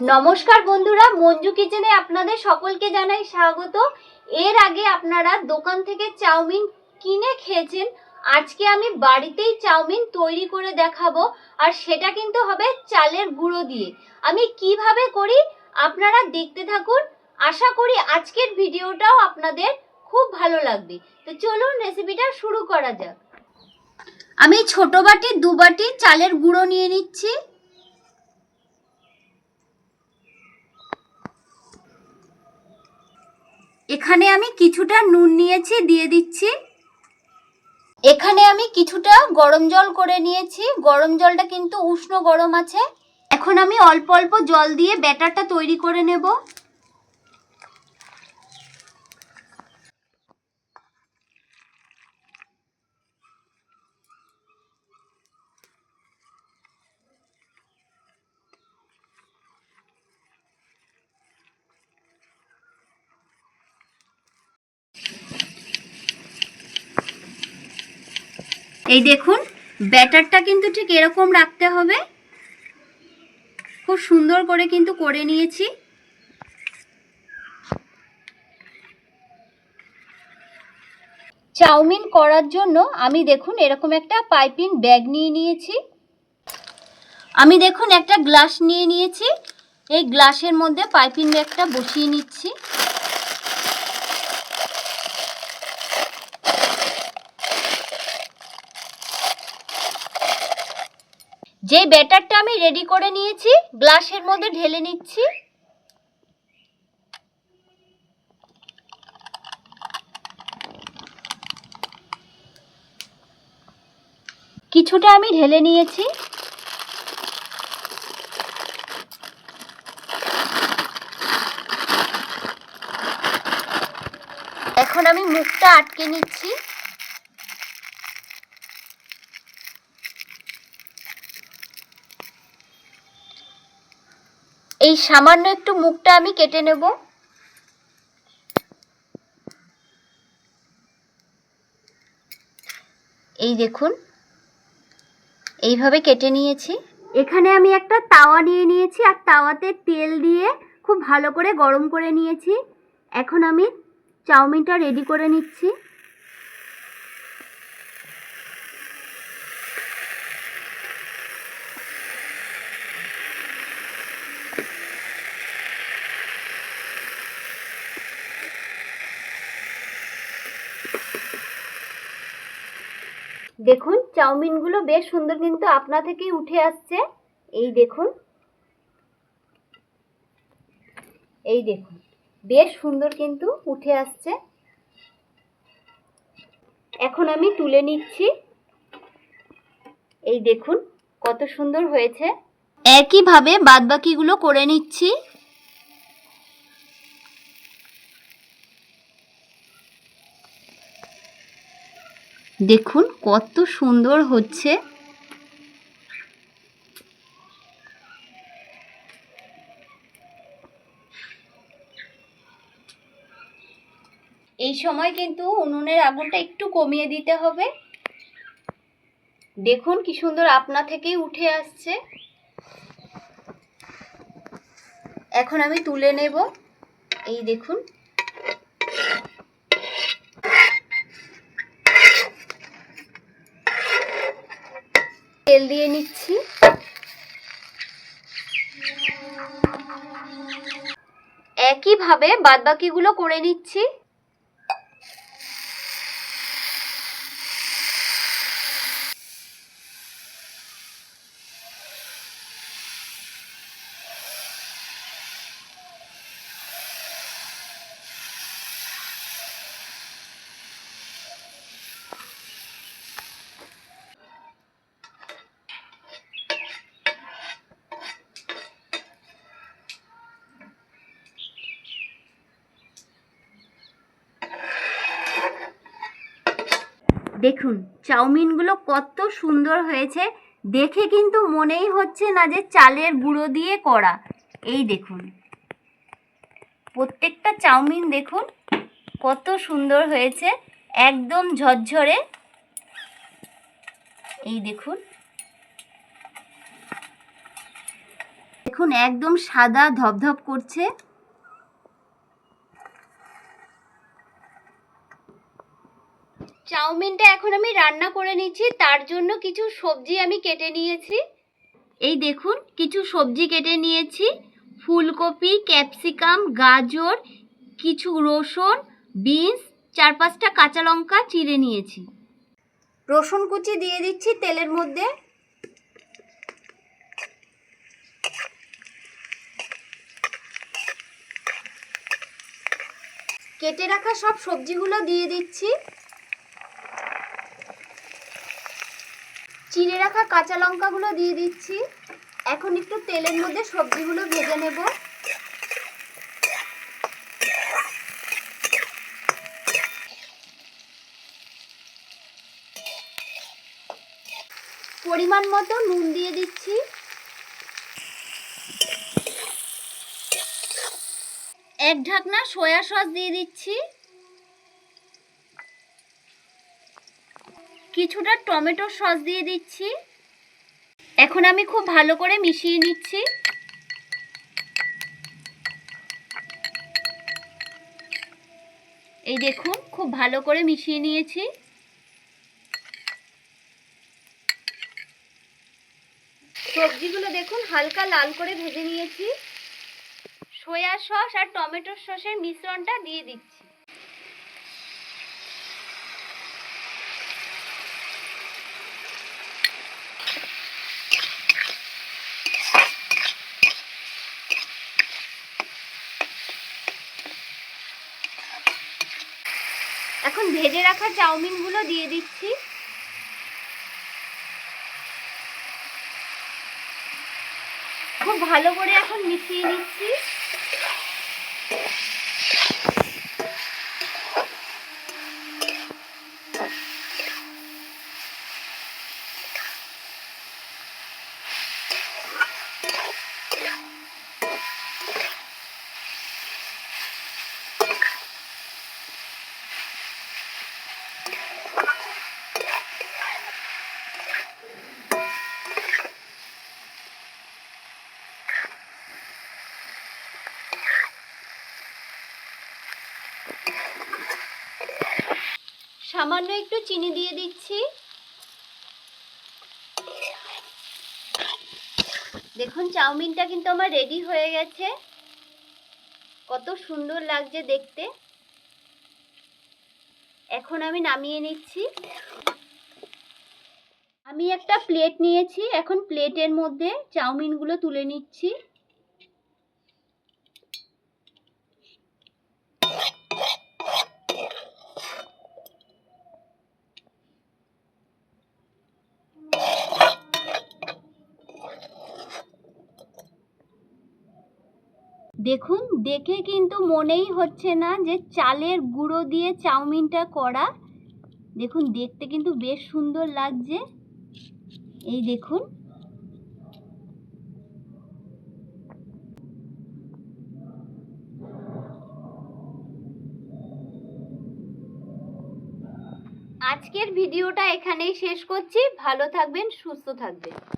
নমস্কার বন্ধুরা, মঞ্জু কিচেনে আপনাদের সকলকে জানাই স্বাগত। এর আগে আপনারা দোকান থেকে চাউমিন কিনে খেয়েছেন। আজকে আমি বাড়িতেই চাউমিন তৈরি করে দেখাবো, আর সেটা কিন্তু হবে চালের গুঁড়ো দিয়ে। আমি কীভাবে করি আপনারা দেখতে থাকুন। আশা করি আজকের ভিডিওটাও আপনাদের খুব ভালো লাগবে। তো চলুন রেসিপিটা শুরু করা যাক। আমি ছোট বাটি, দু বাটি চালের গুঁড়ো নিয়ে নিচ্ছি। এখানে আমি কিছুটা নুন নিয়েছি, দিয়ে দিচ্ছি। এখানে আমি কিছুটা গরম জল করে নিয়েছি। গরম জলটা কিন্তু উষ্ণ গরম আছে। এখন আমি অল্প অল্প জল দিয়ে ব্যাটারটা তৈরি করে নেব। এই দেখুন, ব্যাটারটা কিন্তু ঠিক এরকম রাখতে হবে। খুব সুন্দর করে কিন্তু করে নিয়েছি। চাউমিন করার জন্য আমি দেখুন এরকম একটা পাইপিং ব্যাগ নিয়ে নিয়েছি। আমি দেখুন একটা গ্লাস নিয়ে নিয়েছি। এই গ্লাসের মধ্যে পাইপিং ব্যাগটা বসিয়ে নিচ্ছি। যে ব্যাটারটা আমি রেডি করে নিয়েছি, গ্লাসের মধ্যে ঢেলে নিচ্ছি। কিছুটা আমি ঢেলে নিয়েছি। এখন আমি মুখটা আটকে নিচ্ছি। এই সামান্য একটু মুখটা আমি কেটে নেব। এই দেখুন, এইভাবে কেটে নিয়েছি। এখানে আমি একটা তাওয়া নিয়ে নিয়েছি, আর তাওয়াতে তেল দিয়ে খুব ভালো করে গরম করে নিয়েছি। এখন আমি চাউমিনটা রেডি করে নিচ্ছি। দেখুন, চাউমিনগুলো বেশ সুন্দর কিন্তু আপনা থেকেই উঠে আসছে। এই দেখুন। এই দেখুন, বেশ সুন্দর কিন্তু উঠে আসছে। এখন আমি তুলে নিচ্ছি। এই দেখুন, কত সুন্দর হয়েছে। একইভাবে বাদবাকিগুলো করে নিচ্ছি। দেখুন কত সুন্দর হচ্ছে। এই সময় কিন্তু উনুনের আগুনটা একটু কমিয়ে দিতে হবে। দেখুন কি সুন্দর আপনা থেকেই উঠে আসছে। এখন আমি তুলে নেব। এই দেখুন। তেল দিয়ে নিচ্ছি। একইভাবে বাদবাকিগুলো করে নিচ্ছি। দেখুন, চাউমিনগুলো কত সুন্দর হয়েছে। দেখে কিন্তু মনেই হচ্ছে না যে চালের গুঁড়ো দিয়ে করা। এই দেখুন। প্রত্যেকটা চাউমিন দেখুন, কত সুন্দর হয়েছে, একদম ঝরঝরে। এই দেখুন। দেখুন, একদম সাদা ধপধপ করছে। চাউমিনটা এখন আমি রান্না করে নিচ্ছি, তার জন্য কিছু সবজি আমি কেটে নিয়েছি। এই দেখুন, কিছু সবজি কেটে নিয়েছি। ফুলকপি, ক্যাপসিকাম, গাজর, কিছু রসুন, বিনস, চার পাঁচটা কাঁচা লঙ্কা চিড়ে নিয়েছি। রসুন কুচি দিয়ে দিচ্ছি তেলের মধ্যে। কেটে রাখা সব সবজিগুলো দিয়ে দিচ্ছি। চিড়ে রাখা কাঁচা লঙ্কাগুলো দিয়ে দিচ্ছি। এখন একটু তেলের মধ্যে সবজিগুলো ভেজে নেব। পরিমাণ মতো নুন দিয়ে দিচ্ছি। এক ঢাকনা সয়া সস দিয়ে দিচ্ছি। কিছুটা টমেটো সস দিয়ে দিচ্ছি। এখন আমি খুব ভালো করে মিশিয়ে নিচ্ছি। এই দেখুন, খুব ভালো করে মিশিয়ে নিয়েছি। সবজিগুলো দেখুন, হালকা লাল করে ভেজে নিয়েছি। সয়া সস আর টমেটো সসের মিশ্রণটা দিয়ে দিচ্ছি। এখন ভেজে রাখা চাউমিনগুলো দিয়ে দিচ্ছি। খুব ভালো করে এখন মিশিয়ে নিচ্ছি। সামান্য একটু চিনি দিয়ে দিচ্ছি। দেখুন, চাউমিনটা কিন্তু আমার রেডি হয়ে গেছে। কত সুন্দর লাগছে দেখতে। এখন আমি নামিয়ে নিচ্ছি। আমি একটা প্লেট নিয়েছি। এখন প্লেটের মধ্যে চাউমিনগুলো তুলে নিচ্ছি। দেখুন, দেখে কিন্তু মনেই হচ্ছে না যে চালের গুঁড়ো দিয়ে চাউমিনটা করা। দেখুন, দেখতে কিন্তু বেশ সুন্দর লাগছে। এই দেখুন। আজকের ভিডিওটা এখানেই শেষ করছি। ভালো থাকবেন, সুস্থ থাকবেন।